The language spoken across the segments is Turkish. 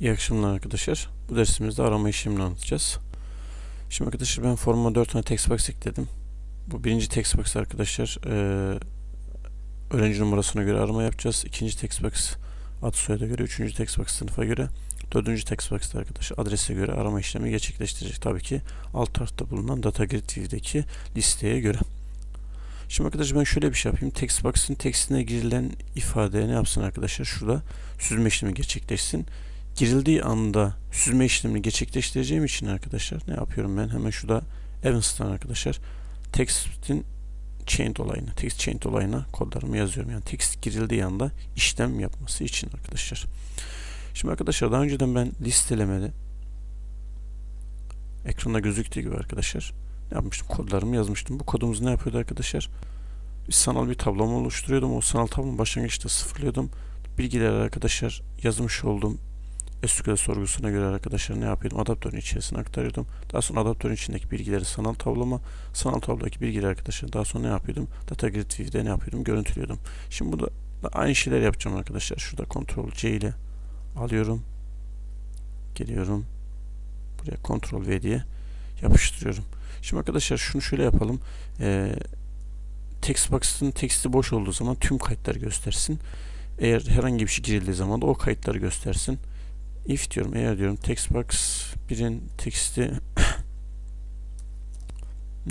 İyi akşamlar arkadaşlar. Bu dersimizde arama işlemini anlatacağız. Şimdi arkadaşlar ben forma 4 tane text box ekledim. Bu birinci text box arkadaşlar eee, öğrenci numarasına göre arama yapacağız. İkinci text box ad soyada göre, üçüncü text box sınıfa göre, dördüncü text box da arkadaşlar adrese göre arama işlemi gerçekleştirecek. Tabii ki alt tarafta bulunan data grid view'deki listeye göre. Şimdi arkadaşlar ben şöyle bir şey yapayım. Text box'ın tekstine girilen ifade ne yapsın arkadaşlar? Şurada süzme işlemi gerçekleşsin girildiği anda süzme işlemini gerçekleştireceğim için arkadaşlar ne yapıyorum ben? Hemen şurada Evans'tan arkadaşlar text'in chained olayına, text chained olayına kodlarımı yazıyorum. Yani text girildiği anda işlem yapması için arkadaşlar. Şimdi arkadaşlar daha önceden ben listelemede ekranda gözüktüğü gibi arkadaşlar ne yapmıştım? Kodlarımı yazmıştım. Bu kodumuz ne yapıyordu arkadaşlar? Sanal bir tablom oluşturuyordum. O sanal tablonun başlangıçta sıfırlıyordum. Bilgileri arkadaşlar yazmış olduğum SQL sorgusuna göre arkadaşlar ne yapıyordum? Adaptörün içerisine aktarıyordum. Daha sonra adaptörün içindeki bilgileri sanal tabloma, sanal tablodaki bilgileri arkadaşlar daha sonra ne yapıyordum? Data Grid View'de ne yapıyordum? Görüntülüyordum. Şimdi burada da aynı şeyler yapacağım arkadaşlar. Şurada Ctrl C ile alıyorum. Geliyorum. Buraya Ctrl V diye yapıştırıyorum. Şimdi arkadaşlar şunu şöyle yapalım. Ee, text box'ın teksti boş olduğu zaman tüm kayıtları göstersin. Eğer herhangi bir şey girildiği zaman da o kayıtları göstersin if diyorum eğer diyorum. Textbox 1'in teksti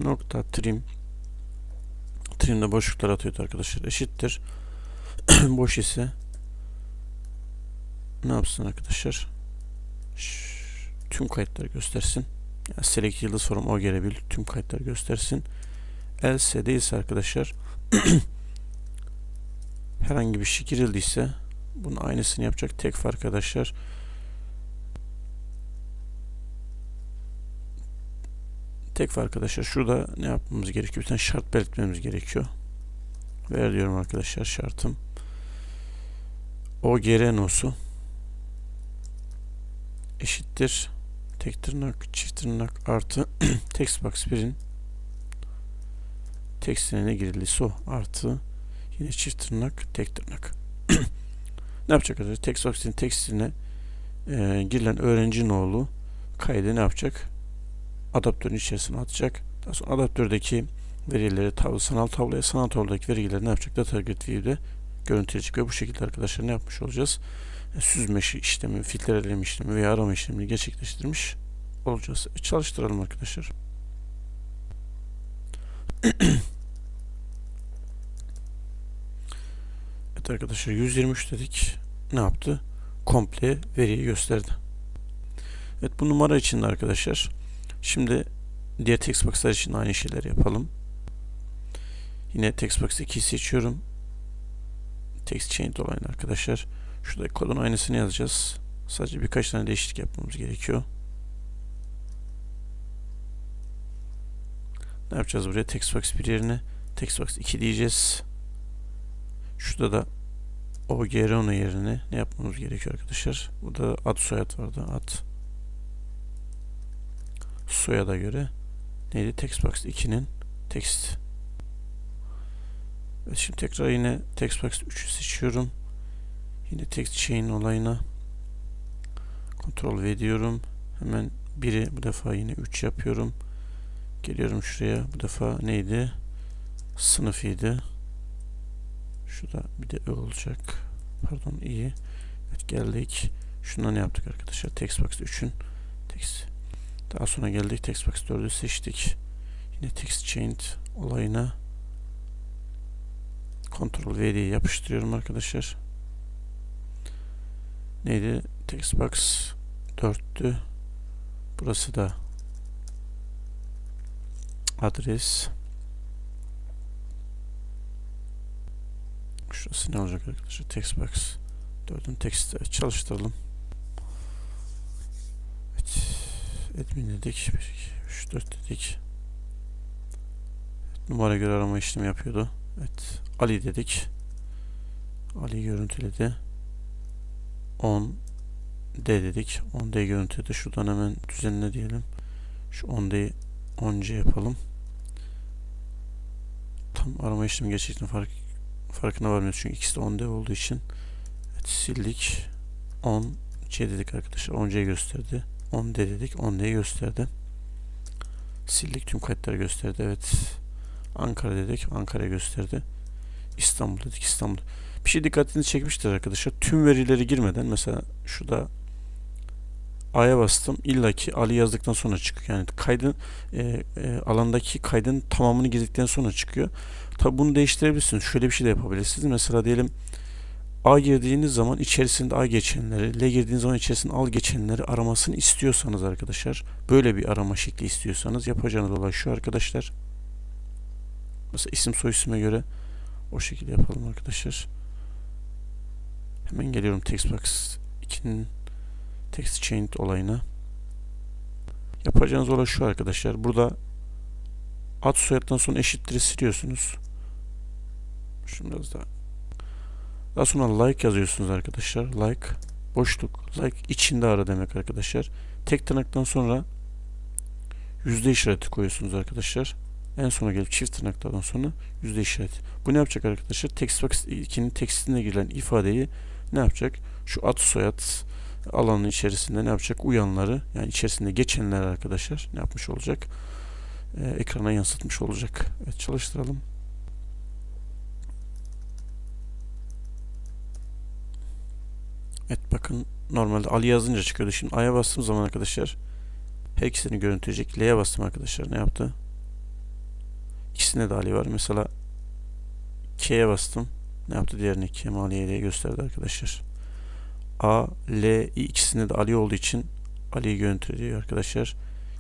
nokta trim. Trimde boşluklar atıyordu arkadaşlar. Eşittir. Boş ise ne yapsın arkadaşlar? Ş tüm kayıtları göstersin. Yani select yıldız form o gelebilir. Tüm kayıtları göstersin. Else değilse arkadaşlar herhangi bir şey girildiyse bunun aynısını yapacak tek fark arkadaşlar Tek fark arkadaşlar şurada ne yapmamız gerekiyor? Bir tane şart belirtmemiz gerekiyor. Ver diyorum arkadaşlar şartım. O nosu eşittir tek tırnak çift tırnak artı text box 1'in tekstine ne giriliyse o artı yine çift tırnak tek tırnak ne yapacak arkadaşlar text box'in tekstine e, girilen öğrenci nolu kaydı ne yapacak adaptörün içerisine atacak. Daha sonra adaptördeki verileri tav sanal tabloya, sanal tablodaki verileri ne yapacak? Data Grid View'de görüntüleyecek ve bu şekilde arkadaşlar ne yapmış olacağız? E, süzme işlemi, filtreleme işlemi veya arama işlemini gerçekleştirmiş olacağız. E, çalıştıralım arkadaşlar. evet arkadaşlar 123 dedik. Ne yaptı? Komple veriyi gösterdi. Evet bu numara için de arkadaşlar Şimdi diğer textbox'lar için aynı şeyler yapalım. Yine textbox 2'yi seçiyorum. Text chain dolayını arkadaşlar. Şurada kodun aynısını yazacağız. Sadece birkaç tane değişiklik yapmamız gerekiyor. Ne yapacağız buraya? Textbox 1 yerine Textbox 2 diyeceğiz. Şurada da OGRONA yerine ne yapmamız gerekiyor arkadaşlar? Burada ad soyad vardı. Ad soyada göre neydi? Textbox 2'nin text. Evet, şimdi tekrar yine Textbox 3'ü seçiyorum. Yine text chain olayına kontrol V diyorum. Hemen biri bu defa yine 3 yapıyorum. Geliyorum şuraya. Bu defa neydi? Sınıfıydı. Şurada bir de olacak. Pardon iyi. Evet geldik. Şundan ne yaptık arkadaşlar? Textbox 3'ün text daha sonra geldik textbox 4'ü seçtik. Yine text chained olayına Ctrl V diye yapıştırıyorum arkadaşlar. Neydi? Textbox 4'tü. Burası da adres. Şurası ne olacak arkadaşlar? Textbox 4'ün text çalıştıralım. Admin dedik. 1, 2, 3, 4 dedik. Evet, numara göre arama işlemi yapıyordu. Evet. Ali dedik. Ali görüntüledi. 10 D dedik. 10 D görüntüledi. Şuradan hemen düzenle diyelim. Şu 10 D'yi 10C yapalım. Tam arama işlemi gerçekten fark, farkına varmıyoruz. Çünkü ikisi de 10 D olduğu için. Evet sildik. 10 C dedik arkadaşlar. 10C gösterdi. 10D dedik. 10D gösterdi. Sildik tüm kayıtları gösterdi. Evet. Ankara dedik. Ankara gösterdi. İstanbul dedik. İstanbul. Bir şey dikkatinizi çekmiştir arkadaşlar. Tüm verileri girmeden mesela şurada A'ya bastım. İlla ki Ali yazdıktan sonra çıkıyor. Yani kaydın e, e, alandaki kaydın tamamını girdikten sonra çıkıyor. Tabi bunu değiştirebilirsiniz. Şöyle bir şey de yapabilirsiniz. Mesela diyelim A girdiğiniz zaman içerisinde A geçenleri, L girdiğiniz zaman içerisinde al geçenleri aramasını istiyorsanız arkadaşlar, böyle bir arama şekli istiyorsanız yapacağınız olay şu arkadaşlar. Mesela isim soy isime göre o şekilde yapalım arkadaşlar. Hemen geliyorum Textbox 2'nin text chain olayına. Yapacağınız olay şu arkadaşlar. Burada ad soyaddan sonra eşittir siliyorsunuz. Şimdi biraz daha. Daha sonra like yazıyorsunuz arkadaşlar. Like boşluk. Like içinde ara demek arkadaşlar. Tek tırnaktan sonra yüzde işareti koyuyorsunuz arkadaşlar. En sona gelip çift tırnaklardan sonra yüzde işareti. Bu ne yapacak arkadaşlar? Textbox 2'nin tekstine girilen ifadeyi ne yapacak? Şu ad soyad alanın içerisinde ne yapacak? Uyanları yani içerisinde geçenler arkadaşlar ne yapmış olacak? Ee, ekrana yansıtmış olacak. Evet çalıştıralım. Evet bakın normalde Ali yazınca çıkıyordu. Şimdi A'ya bastığım zaman arkadaşlar her ikisini görüntüleyecek. L'ye bastım arkadaşlar. Ne yaptı? İkisinde de Ali var. Mesela K'ye bastım. Ne yaptı? Diğerini Kemaliye diye gösterdi arkadaşlar. A, L ikisinde de Ali olduğu için Ali'yi görüntülüyor arkadaşlar.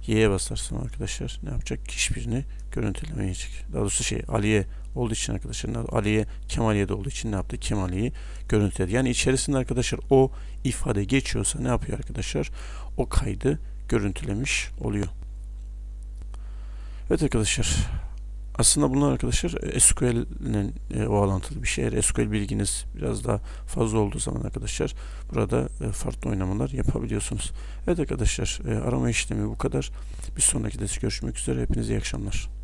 Y'ye basarsam arkadaşlar ne yapacak? Hiçbirini görüntülemeyecek. Daha doğrusu şey Ali'ye olduğu için arkadaşlar Ali'ye Kemaliye'de olduğu için ne yaptı? Kemaliye'yi görüntüledi. Yani içerisinde arkadaşlar o ifade geçiyorsa ne yapıyor arkadaşlar? O kaydı görüntülemiş oluyor. Evet arkadaşlar aslında bunlar arkadaşlar SQL'nin e, bağlantılı bir şey. Eğer SQL bilginiz biraz daha fazla olduğu zaman arkadaşlar burada e, farklı oynamalar yapabiliyorsunuz. Evet arkadaşlar e, arama işlemi bu kadar. Bir sonraki derste görüşmek üzere. Hepinize iyi akşamlar.